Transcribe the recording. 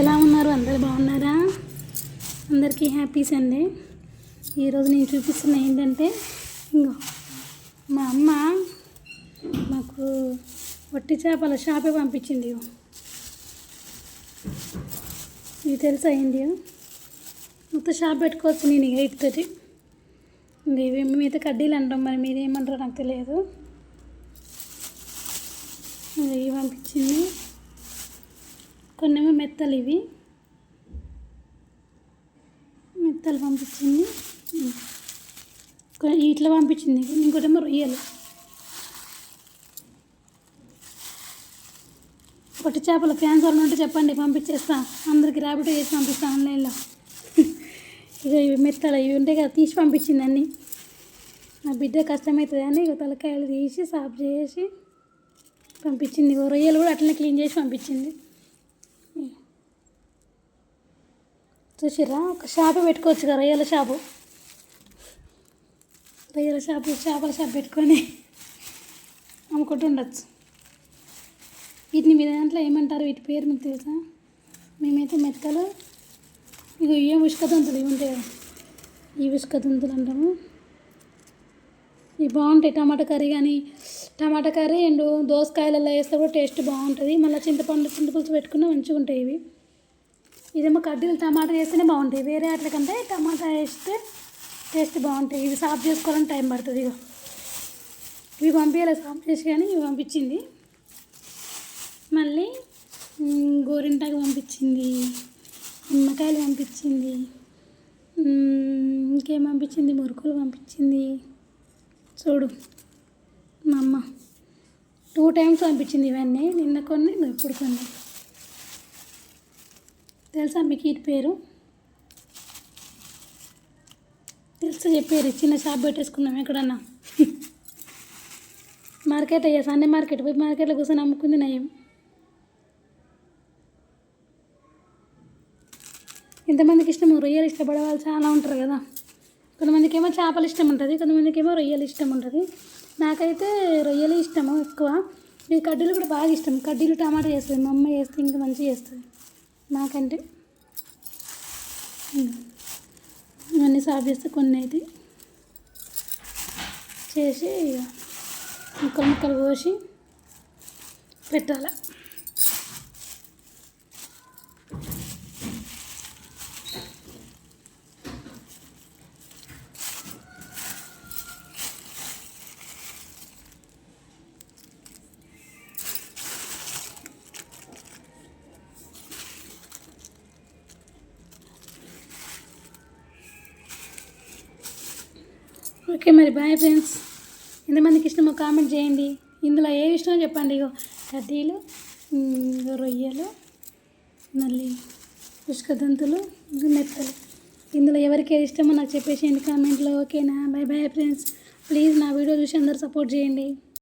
ఎలా ఉన్నారు? అందరు బాగున్నారా? అందరికీ హ్యాపీ సండే. ఈరోజు నేను చూపిస్తున్న ఏంటంటే ఇంకో మా అమ్మ మాకు వట్టి చేపల షాపే పంపించింది. ఇది మీకు తెలుసా ఏంటి? మొత్తం షాప్ పెట్టుకోవచ్చు నేను ఎయిట్ థర్టీ ఇంక ఇవి కడ్డీలు అంటాం మరి మీరు ఏమంటారో నాకు తెలియదు. ఇవి పంపించింది. మెత్తలు ఇవి. మెత్తలు పంపించింది. ఇట్లా పంపించింది. ఇంకోటేమో రొయ్యలు. పొట్టి చేపల ఫ్యాన్స్ వాళ్ళు ఉంటే చెప్పండి పంపించేస్తా. అందరికి ర్యాపిడో చేసి పంపిస్తా ఆన్లైన్లో. ఇక ఇవి మెత్తలు ఇవి ఉంటాయి కదా తీసి పంపించింది అన్నీ. నా బిడ్డ కష్టమవుతుంది అని ఇక తలకాయలు తీసి సాఫ్ చేసి పంపించింది. రొయ్యలు కూడా అట్లనే క్లీన్ చేసి పంపించింది. చూసిరా ఒక షాపు పెట్టుకోవచ్చు కదా రొయ్యల షాపు? రొయ్యల షాపు చేపల షాప్ పెట్టుకొని అమ్ముకుంటుండొచ్చు వీటిని మీ దాంట్లో ఏమంటారు? వీటి పేరు మీకు తెలుసా? మేమైతే మెత్తలు ఇక ఏ ఉష్కదంతులు ఇవి ఉంటాయి ఈ ఉష్కదంతులు అంటాము. ఇవి బాగుంటాయి టమాటా కర్రీ కానీ టమాటా కర్రీ అండ్ దోసకాయలలో వేస్తే కూడా టేస్ట్ బాగుంటుంది. మళ్ళీ చింతపండు చింతపులుసు పెట్టుకున్న మంచిగా ఉంటాయి ఇవి. ఇదేమో కడ్డీలు టమాటా వేస్తేనే బాగుంటాయి. వేరే వాటి కంటే టమాటా వేస్తే టేస్ట్ బాగుంటాయి. ఇవి సాఫ్ చేసుకోవాలని టైం పడుతుంది. ఇక ఇవి పంపించాలి సాఫ్ చేసి కానీ ఇవి పంపించింది. మళ్ళీ గోరింటాకు పంపించింది నిమ్మకాయలు పంపించింది ఇంకేం పంపించింది? మురుకులు పంపించింది. చూడు మా అమ్మ టూ టైమ్స్ పంపించింది ఇవన్నీ. నిన్న కొన్ని ఇప్పుడు కొన్ని. తెలుసా మీకు ఈ పేరు? తెలుసా చెప్పారు చిన్న షాప్ పెట్టేసుకుందాం ఎక్కడన్నా. మార్కెట్ అయ్యా సండే మార్కెట్ పోయి మార్కెట్లో కూర్చొని అమ్ముకుంది నయం. ఇంతమందికి ఇష్టము రొయ్యలు ఇష్టపడే వాళ్ళు చాలా ఉంటారు కదా. కొంతమందికి ఏమో చేపలు ఇష్టం ఉంటుంది కొంతమందికి ఏమో రొయ్యలు ఇష్టం ఉంటుంది. నాకైతే రొయ్యలు ఇష్టము ఎక్కువ. ఈ కడ్డీలు కూడా బాగా ఇష్టం. కడ్డీలు టమాటా చేస్తుంది మా అమ్మ చేస్తే ఇంకా మంచిగా చేస్తుంది. నాకంటే. ఇవన్నీ సాఫ్ చేస్తే కొన్ని అయితే చేసి ఇక ముక్కలు ముక్కలు కోసి పెట్టాలి. ఓకే మరి బాయ్ ఫ్రెండ్స్ ఎంతమందికి ఇష్టమో కామెంట్ చేయండి. ఇందులో ఏ ఇష్టమో చెప్పండి? ఇగో కడ్డీలు రొయ్యలు మళ్ళీ పుష్క దంతులు మెత్తలు ఇందులో ఎవరికి ఏది ఇష్టమో నాకు చెప్పేసేయండి కామెంట్లో ఓకేనా? బాయ్ బాయ్ ఫ్రెండ్స్ ప్లీజ్ నా వీడియో చూసి అందరు సపోర్ట్ చేయండి.